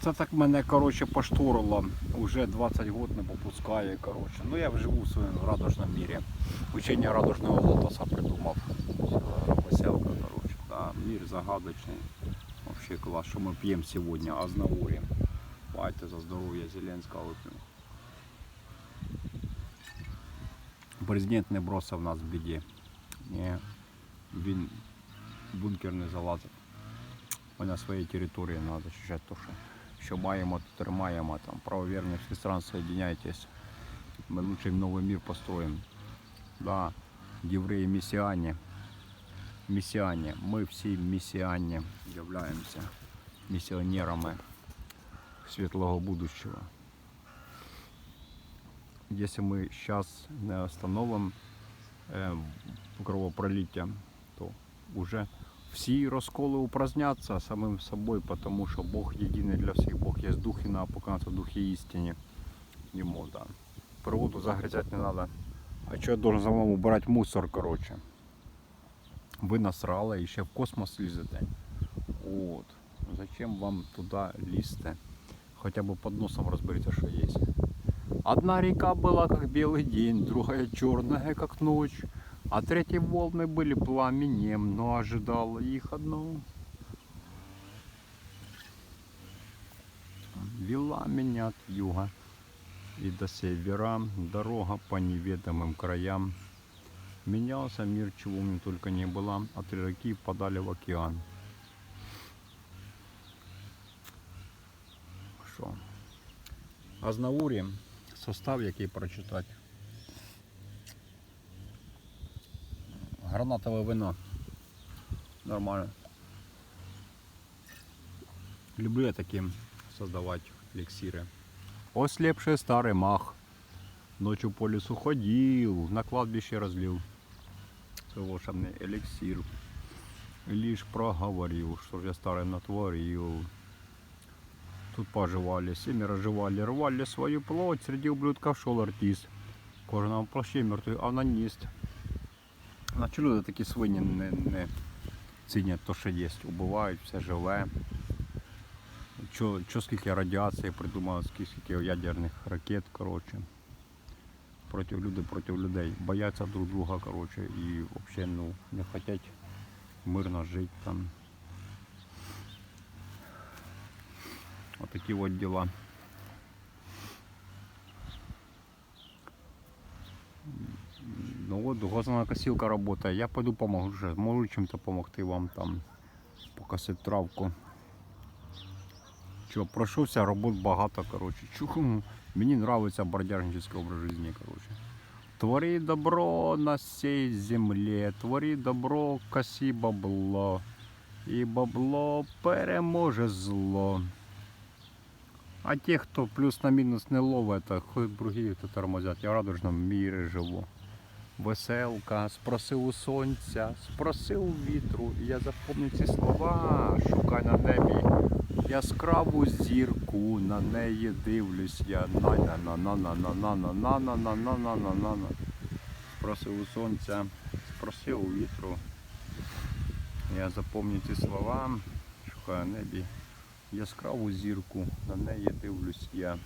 Оце так мене коротше, поштурило. Уже 20 років не попускає. Коротше. Ну я живу в своєму радужному мірі. Учення радужного лотоса придумав. Веселка, коротше. Да, мір загадочний. Вообще клас, що ми п'ємо сьогодні, Азнавурі. Байте за здоров'я Зеленського вип'ємо. Президент не бросив нас в біді. Ні. Він бункер не залазив. Ми на своїй території треба захищати те, що, маємо, то тримаємо. Там, правоверні всі стран соединяйтесь. Ми лучший новий мир построїмо. Да. Євреї місіані. Місіані. Ми всі місіані являємося місіонерами світлого будущего. Если мы сейчас не остановим э, кровопролиття, то уже все расколы упразднятся самим собой, потому что Бог единый для всех. Бог есть Дух на надо поклоняться Духе истине Ему, да. Проводу загрязать не надо. А что я должен за вами убирать мусор, короче? Вы насрали, еще в космос лезете. Вот. Зачем вам туда лізти? Хотя бы под носом разберите, что есть. Одна река была как белый день, другая черная, как ночь. А третьи волны были пламенем, но ожидало их одно. Вела меня от юга и до севера дорога по неведомым краям. Менялся мир, чего мне только не было, три реки подали в океан. Що? Азнавурі, состав який прочитати. Гранатове вино. Нормально. Люблю я таким создавать эликсиры. Ослепший старый мах. Ночью по лесу ходил, на кладбище разлил свой волшебный эликсир. И лишь проговорил, что же я старый натворил. Тут поживали, семеро жевали, рвали свою плоть, среди ублюдков шел артист. В кожаному плащі мертвий аноніст. На чому люди такі свині не, не цінять то, що є. Убивають все живе. Чо, скільки радіації придумали, скільки ядерних ракет, коротше. Проти людей, проти людей. Бояться друг друга, коротше, і взагалі ну, не хочуть мирно жити там. Вот такие вот Ну вот косилка работает. Я пойду помогу. Можу чем-то помогти вам там покосити травку. Що, пройшовся, робот багато, коротше. Чуху. Мені нравится бродяжнический образ жизни, короче. Твори добро на сей земле, твори добро, коси бабло. І бабло переможе зло. А те, кто плюс на минус не ловит, это хоть другие тормозят. Я в радужному мірі живу. Веселка, спросив у сонця, спросив у вітру, і я запомнив ці слова. Шукай на небі яскраву зірку, на неї дивлюсь я. на на на на на на на на на на на на на на на на Спросив у сонця, спросив у вітру. Я запомню ці слова, шукаю на небі яскраву зірку, на неї дивлюсь я.